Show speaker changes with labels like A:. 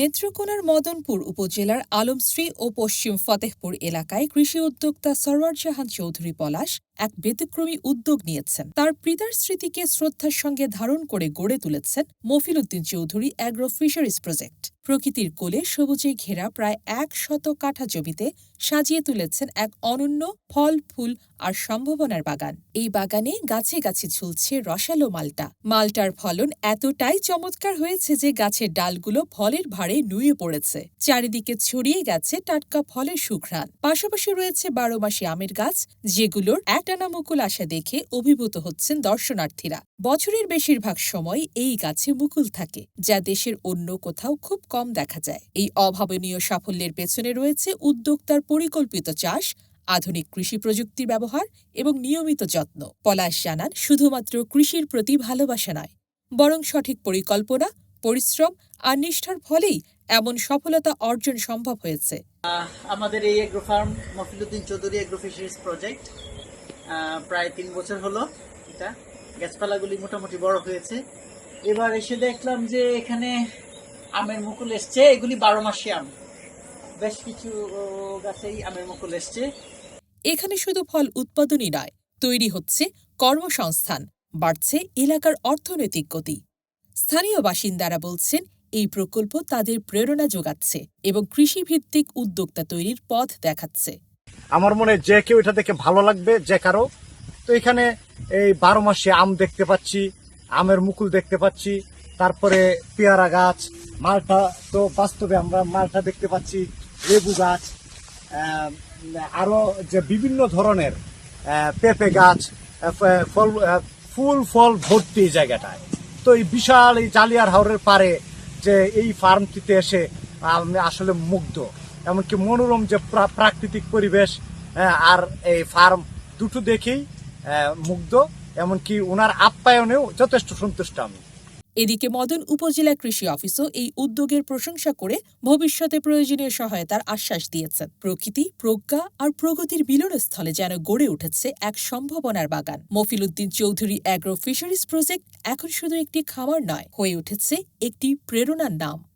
A: নেত্রকোনার মদনপুর উপজেলার আলমশ্রী ও পশ্চিম ফতেহপুর এলাকায় কৃষি উদ্যোক্তা সরওয়ার জাহান চৌধুরী পলাশ এক ব্যতিক্রমী উদ্যোগ নিয়েছেন। তার পিতার স্মৃতিকে শ্রদ্ধার সঙ্গে ধারণ করে গড়ে তুলেছেন Mofil Uddin Chowdhury agro fisheries project প্রকৃতির কোলে সবুজে ঘেরা প্রায় এক শত কাঠা জমিতে সাজিয়ে তুলেছেন এক অনন্য ফল, ফুল আর সম্ভাবনার বাগান। এই বাগানে গাছে গাছে ঝুলছে রসালো মালটা। মালটার ফলন এতটাই চমৎকার হয়েছে যে গাছের ডালগুলো ফলের ভারে নুয়ে পড়েছে। চারিদিকে ছড়িয়ে গেছে টাটকা ফলের সুঘ্রাণ। পাশাপাশি রয়েছে বারো মাসি আমের গাছ, যেগুলোর একটানা মুকুল আসা দেখে অভিভূত হচ্ছেন দর্শনার্থীরা। বছরের বেশিরভাগ সময় এই গাছে মুকুল থাকে, যা দেশের অন্য কোথাও খুব কম দেখা যায়। এই অভাবনীয় সাফল্যের পেছনে রয়েছে উদ্যোক্তার পরিকল্পিত চাষ, আধুনিক কৃষি প্রযুক্তির ব্যবহার এবং নিয়মিত যত্ন। পলাশ জানান, শুধুমাত্র কৃষির প্রতি ভালোবাসা নয়, বরং সঠিক পরিকল্পনা, পরিশ্রম আর নিষ্ঠার ফলেই এমন সফলতা অর্জন সম্ভব হয়েছে।
B: আমাদের এই agro farm Mofiluddin Chowdhury agro fisheries project প্রায় তিন বছর হলো এটা। গাছপালাগুলি মোটামুটি বড় হয়েছে। এবার এসে দেখলাম যে এখানে আমের মুকুল এসছে। এগুলি বারো মাসি আম। বেশ কিছু গাছেই আমের মুকুল এসছে।
A: এখানে শুধু ফল উৎপাদনই নয়, তৈরি হচ্ছে কর্মসংস্থান, বাড়ছে এলাকার অর্থনৈতিক গতি। স্থানীয় বাসিন্দারা বলছেন, এই প্রকল্প তাদের প্রেরণা যোগাচ্ছে এবং কৃষিভিত্তিক উদ্যোক্তা তৈরির পথ দেখাচ্ছে।
C: আমার মনে হয় যে কেউ এটা দেখে ভালো লাগবে যে কারও। তো এখানে এই বারো মাসে আম দেখতে পাচ্ছি আমের মুকুল দেখতে পাচ্ছি তারপরে পেয়ারা গাছ মালটা। তো বাস্তবে আমরা মালটা দেখতে পাচ্ছি লেবু গাছ আহ, আরও যে বিভিন্ন ধরনের পেঁপে গাছ ফল ফুল ফল ভর্তি এই জায়গাটায়। তো এই বিশাল এই জালিয়ার হাওরের পারে যে এই ফার্মটিতে এসে আমি আসলে মুগ্ধ। এমনকি মনোরম যে প্রাকৃতিক পরিবেশ আহ, আর এই ফার্ম দুটো দেখেই মুগ্ধ এমনকি ওনার আপ্যায়নেও যথেষ্ট সন্তুষ্ট আমি।
A: এদিকে মদন উপজেলা কৃষি অফিসও এই উদ্যোগের প্রশংসা করে ভবিষ্যতে প্রয়োজনীয় সহায়তার আশ্বাস দিয়েছেন প্রকৃতি প্রজ্ঞা আর প্রগতির মিলনস্থলে যেন গড়ে উঠেছে এক সম্ভাবনার বাগান। Mofil Uddin Chowdhury agro fisheries project এখন শুধু একটি খামার নয় হয়ে উঠেছে একটি প্রেরণার নাম।